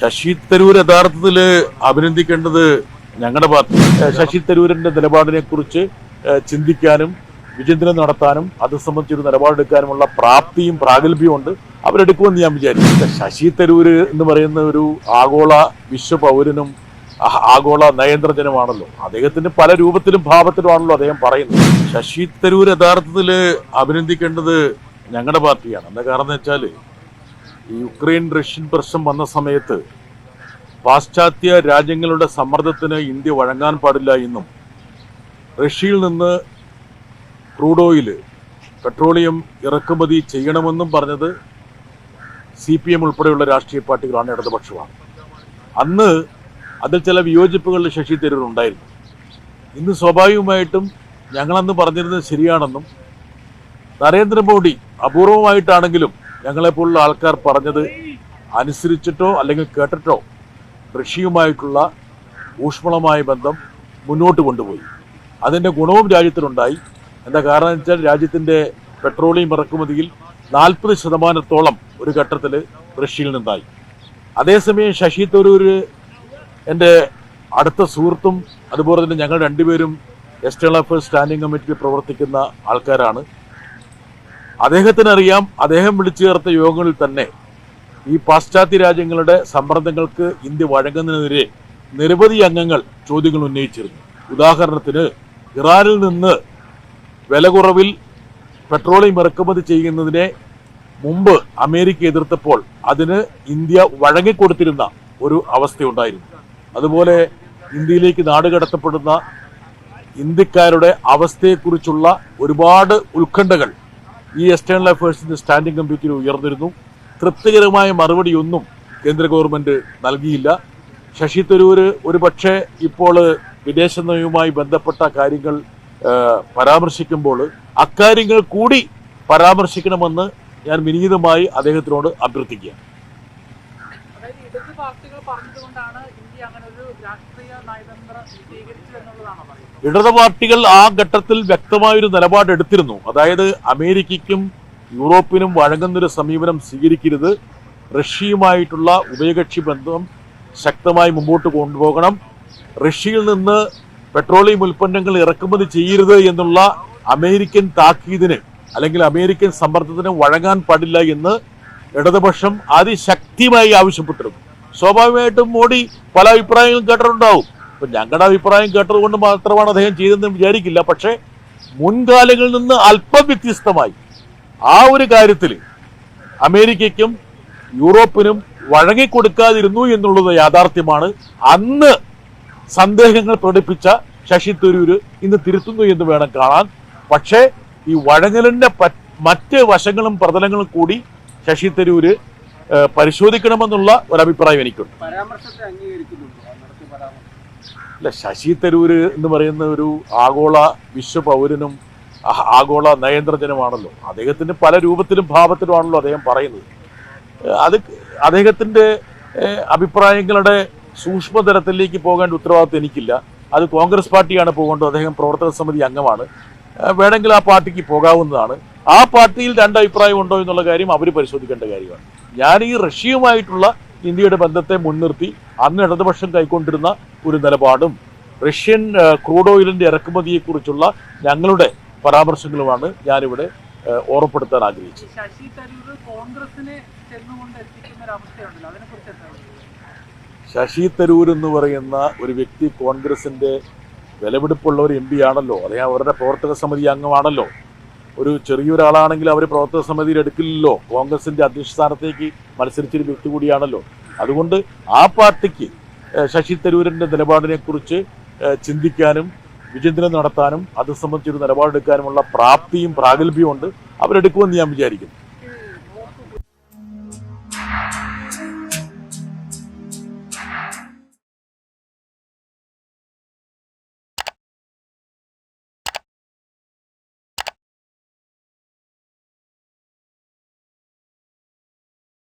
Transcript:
ശശി തരൂർ യഥാർത്ഥത്തിൽ അഭിനന്ദിക്കേണ്ടത് ഞങ്ങളുടെ പാർട്ടി. ശശി തരൂരിന്റെ നിലപാടിനെ കുറിച്ച് ചിന്തിക്കാനും വിചിന്തനം നടത്താനും അത് സംബന്ധിച്ചൊരു നിലപാടെടുക്കാനുമുള്ള പ്രാപ്തിയും പ്രാഗൽഭ്യവും ഉണ്ട്. അവരെടുക്കുമെന്ന് ഞാൻ വിചാരിച്ചു ശശി തരൂര് എന്ന് പറയുന്ന ഒരു ആഗോള വിശ്വ പൗരനും ആഗോള നയന്ത്രജനുമാണല്ലോ അദ്ദേഹത്തിന്റെ പല രൂപത്തിലും ഭാവത്തിലുമാണല്ലോ അദ്ദേഹം പറയുന്നത്. ശശി തരൂർ യഥാർത്ഥത്തിൽ അഭിനന്ദിക്കേണ്ടത് ഞങ്ങളുടെ പാർട്ടിയാണ്. എന്താ കാരണം എന്ന് വെച്ചാൽ ഈ യുക്രൈൻ റഷ്യൻ പ്രശ്നം വന്ന സമയത്ത് പാശ്ചാത്യ രാജ്യങ്ങളുടെ സമ്മർദ്ദത്തിന് ഇന്ത്യ വഴങ്ങാൻ പാടില്ല എന്നും റഷ്യയിൽ നിന്ന് ക്രൂഡ് ഓയിൽ പെട്രോളിയം ഇറക്കുമതി ചെയ്യണമെന്നും പറഞ്ഞത് സി പി എം ഉൾപ്പെടെയുള്ള രാഷ്ട്രീയ പാർട്ടികളാണ് ഇടതുപക്ഷമാണ്. അന്ന് അതിൽ ചില വിയോജിപ്പുകൾ ശശി തരൂർ ഉണ്ടായിരുന്നു ഇന്ന് സ്വാഭാവികമായിട്ടും ഞങ്ങളന്ന് പറഞ്ഞിരുന്നത് ശരിയാണെന്നും നരേന്ദ്രമോദി അപൂർവമായിട്ടാണെങ്കിലും ഞങ്ങളെപ്പോലുള്ള ആൾക്കാർ പറഞ്ഞത് അനുസരിച്ചിട്ടോ അല്ലെങ്കിൽ കേട്ടിട്ടോ റഷ്യയുമായിട്ടുള്ള ഊഷ്മളമായ ബന്ധം മുന്നോട്ട് കൊണ്ടുപോയി. അതിന്റെ ഗുണവും രാജ്യത്തിനുണ്ടായി. എന്താ കാരണം വെച്ചാൽ രാജ്യത്തിന്റെ പെട്രോളിയം ഇറക്കുമതിയിൽ നാൽപ്പത് ശതമാനത്തോളം ഒരു ഘട്ടത്തിൽ റഷ്യയിൽ നിന്നായി. അതേസമയം ശശി തരൂർ എന്റെ അടുത്ത സുഹൃത്തും അതുപോലെ തന്നെ ഞങ്ങൾ രണ്ടുപേരും എക്സ്റ്റേണൽ അഫയേഴ്സ് സ്റ്റാൻഡിംഗ് കമ്മിറ്റിയിൽ പ്രവർത്തിക്കുന്ന ആൾക്കാരാണ്. അദ്ദേഹത്തിന് അറിയാം അദ്ദേഹം വിളിച്ചു ചേർത്ത യോഗങ്ങളിൽ തന്നെ ഈ പാശ്ചാത്യ രാജ്യങ്ങളുടെ സമ്മർദ്ദങ്ങൾക്ക് ഇന്ത്യ വഴങ്ങുന്നതിനെതിരെ നിരവധി അംഗങ്ങൾ ചോദ്യങ്ങൾ ഉന്നയിച്ചിരുന്നു. ഉദാഹരണത്തിന് ഇറാനിൽ നിന്ന് വില കുറവിൽ പെട്രോളിയം ഇറക്കുമതി ചെയ്യുന്നതിനെ മുമ്പ് അമേരിക്ക എതിർത്തപ്പോൾ അതിന് ഇന്ത്യ വഴങ്ങിക്കൊടുത്തിരുന്ന ഒരു അവസ്ഥയുണ്ടായിരുന്നു. അതുപോലെ ഇന്ത്യയിലേക്ക് നാടുകടത്തപ്പെടുന്ന ഇന്ത്യക്കാരുടെ അവസ്ഥയെക്കുറിച്ചുള്ള ഒരുപാട് ഉത്കണ്ഠകൾ ഈ എക്സ്റ്റേണൽ അഫയേഴ്സിന്റെ സ്റ്റാൻഡിംഗ് കമ്മിറ്റിയിൽ ഉയർന്നിരുന്നു. തൃപ്തികരമായ മറുപടിയൊന്നും കേന്ദ്ര ഗവൺമെന്റ് നൽകിയില്ല. ശശി തരൂർ ഒരു പക്ഷേ ഇപ്പോൾ വിദേശ നയവുമായി ബന്ധപ്പെട്ട കാര്യങ്ങൾ പരാമർശിക്കുമ്പോൾ അക്കാര്യങ്ങൾ കൂടി പരാമർശിക്കണമെന്ന് ഞാൻ വിനീതമായി അദ്ദേഹത്തിനോട് അഭ്യർത്ഥിക്കുക അതായത് ഇടത് പാർട്ടികൾ പറഞ്ഞതുകൊണ്ടാണ് ഇന്ത്യ അങ്ങനെ ഒരു രാഷ്ട്രീയ നയതന്ത്ര സ്വീകരിച്ചു എന്നുള്ളതാണോ പറയുന്നത്? ഇടത് പാർട്ടികൾ ആ ഘട്ടത്തിൽ വ്യക്തമായൊരു നിലപാട് എടുത്തിരുന്നു. അതായത് അമേരിക്കയ്ക്കും യൂറോപ്പിനും വഴങ്ങുന്നൊരു സമീപനം സ്വീകരിക്കരുത്. റഷ്യയുമായിട്ടുള്ള ഉഭയകക്ഷി ബന്ധം ശക്തമായി മുമ്പോട്ട് കൊണ്ടുപോകണം. റഷ്യയിൽ നിന്ന് പെട്രോളിയം ഉൽപ്പന്നങ്ങൾ ഇറക്കുമതി ചെയ്യരുത് എന്നുള്ള അമേരിക്കൻ താക്കീതിന് അല്ലെങ്കിൽ അമേരിക്കൻ സമ്മർദ്ദത്തിന് വഴങ്ങാൻ പാടില്ല എന്ന് ഇടതുപക്ഷം അതിശക്തിയുമായി ആവശ്യപ്പെട്ടിരുന്നു. സ്വാഭാവികമായിട്ടും മോഡി പല അഭിപ്രായങ്ങളും കേട്ടിട്ടുണ്ടാവും. ഇപ്പൊ ഞങ്ങളുടെ അഭിപ്രായം കേട്ടതുകൊണ്ട് മാത്രമാണ് അദ്ദേഹം ചെയ്തതെന്ന് വിചാരിക്കില്ല. പക്ഷേ മുൻകാലങ്ങളിൽ നിന്ന് അല്പം വ്യത്യസ്തമായി ആ ഒരു കാര്യത്തിൽ അമേരിക്കയ്ക്കും യൂറോപ്പിനും വഴങ്ങിക്കൊടുക്കാതിരുന്നു എന്നുള്ളത് യാഥാർത്ഥ്യമാണ്. അന്ന് സന്ദേഹങ്ങൾ പ്രകടിപ്പിച്ച ശശി തരൂര് ഇന്ന് തിരുത്തുന്നു എന്ന് വേണം കാണാൻ. പക്ഷേ ഈ വഴങ്ങലിന്റെ മറ്റ് വശങ്ങളും പ്രതലങ്ങളും കൂടി ശശി തരൂര് പരിശോധിക്കണമെന്നുള്ള ഒരു അഭിപ്രായം എനിക്കുണ്ട് അല്ല ശശി തരൂര് എന്ന് പറയുന്ന ഒരു ആഗോള വിശ്വ പൗരനും ആഗോള നയന്ത്രജനുമാണല്ലോ അദ്ദേഹത്തിന്റെ പല രൂപത്തിലും ഭാവത്തിലുമാണല്ലോ അദ്ദേഹം പറയുന്നത്. അത് അദ്ദേഹത്തിന്റെ അഭിപ്രായങ്ങളുടെ സൂക്ഷ്മതലത്തിലേക്ക് പോകേണ്ട ഉത്തരവാദിത്വം എനിക്കില്ല. അത് കോൺഗ്രസ് പാർട്ടിയാണ് പോകേണ്ടത്. അദ്ദേഹം പ്രവർത്തക സമിതി അംഗമാണ്. വേണമെങ്കിൽ ആ പാർട്ടിക്ക് പോകാവുന്നതാണ്. ആ പാർട്ടിയിൽ രണ്ട് അഭിപ്രായം ഉണ്ടോ എന്നുള്ള കാര്യം അവർ പരിശോധിക്കേണ്ട കാര്യമാണ്. ഞാൻ ഈ റഷ്യയുമായിട്ടുള്ള ഇന്ത്യയുടെ ബന്ധത്തെ മുൻനിർത്തി അന്ന് ഇടതുപക്ഷം കൈക്കൊണ്ടിരുന്ന ഒരു നിലപാടും റഷ്യൻ ക്രൂഡ് ഓയിലിന്റെ ഇറക്കുമതിയെക്കുറിച്ചുള്ള ഞങ്ങളുടെ പരാമർശങ്ങളുമാണ് ഞാനിവിടെ ഓർമ്മപ്പെടുത്താൻ ആഗ്രഹിച്ചത്. ശശി തരൂർ എന്ന് പറയുന്ന ഒരു വ്യക്തി കോൺഗ്രസിന്റെ വിലപിടിപ്പുള്ള ഒരു എം പി ആണല്ലോ. അല്ലെങ്കിൽ അവരുടെ പ്രവർത്തക സമിതി അംഗമാണല്ലോ. ഒരു ചെറിയൊരാളാണെങ്കിൽ അവർ പ്രവർത്തക സമിതിയിൽ എടുക്കില്ലല്ലോ. കോൺഗ്രസിന്റെ അധ്യക്ഷ സ്ഥാനത്തേക്ക് മത്സരിച്ചൊരു വ്യക്തി കൂടിയാണല്ലോ. അതുകൊണ്ട് ആ പാർട്ടിക്ക് ശശി തരൂരിന്റെ നിലപാടിനെ കുറിച്ച് ചിന്തിക്കാനും വിചിന്തനം നടത്താനും അത് സംബന്ധിച്ചൊരു നിലപാടെടുക്കാനുമുള്ള പ്രാപ്തിയും പ്രാഗൽഭ്യവും ഉണ്ട് അവരെടുക്കുമെന്ന് ഞാൻ വിചാരിക്കുന്നു.